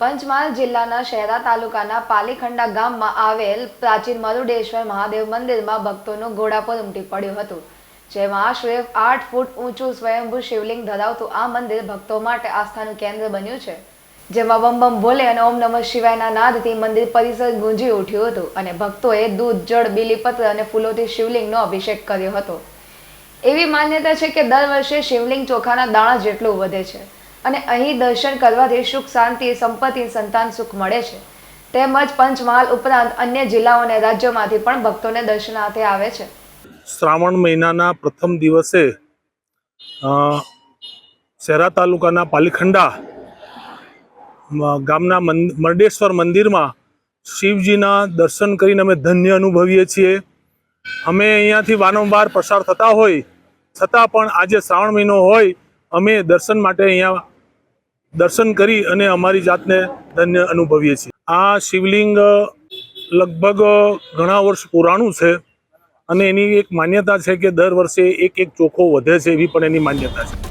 પંચમહાલ જિલ્લાના શહેરા તાલુકાના પાલીખંડા ગામમાં આવેલ પ્રાચીન મરુડેશ્વર મહાદેવ મંદિરમાં ભક્તોનું ઘોડાપોર ઉમટી પડ્યું હતું, જેમાં આશરે આઠ ફૂટ ઊંચું સ્વયંભૂ શિવલિંગ ધરાવતું આ મંદિર ભક્તો માટે આસ્થાનું કેન્દ્ર બન્યું છે. જેમાં બમ બમ ભોલે અને ઓમ નમઃ શિવાયના નાદથી મંદિર પરિસર ગુંજી ઉઠ્યું હતું અને ભક્તોએ દૂધ, જળ, બીલીપત્ર અને ફૂલોથી શિવલિંગનો અભિષેક કર્યો હતો. એવી માન્યતા છે કે દર વર્ષે શિવલિંગ ચોખાના દાણા જેટલું વધે છે. અને અહીં દર્શન કરવાથી સુખ, શાંતિ, સંપત્તિ, સંતાન, સુખ મળે છે. તેમજ પંચમહાલ ઉપરાંત અન્ય જિલ્લાઓ અને રાજ્યોમાંથી પણ ભક્તોને દર્શનાર્થે આવે છે. શ્રાવણ મહિનાના પ્રથમ દિવસે શહેરા તાલુકાના પાલીખંડા ગામના મરડેશ્વર મંદિરમાં શિવજીના દર્શન કરીને અમે ધન્ય અનુભવીએ છીએ. અમે અહીંયાથી વારંવાર પસાર થતા હોય, છતાં પણ આજે શ્રાવણ મહિનો હોય અમે દર્શન માટે અહીંયા દર્શન કરી અને અમારી જાતને ધન્ય અનુભવીએ છીએ. આ શિવલિંગ લગભગ ઘણા વર્ષ પુરાણું છે અને એની એક માન્યતા છે કે દર વર્ષે એક એક ચોખ્ખો વધે છે એવી પણ એની માન્યતા છે.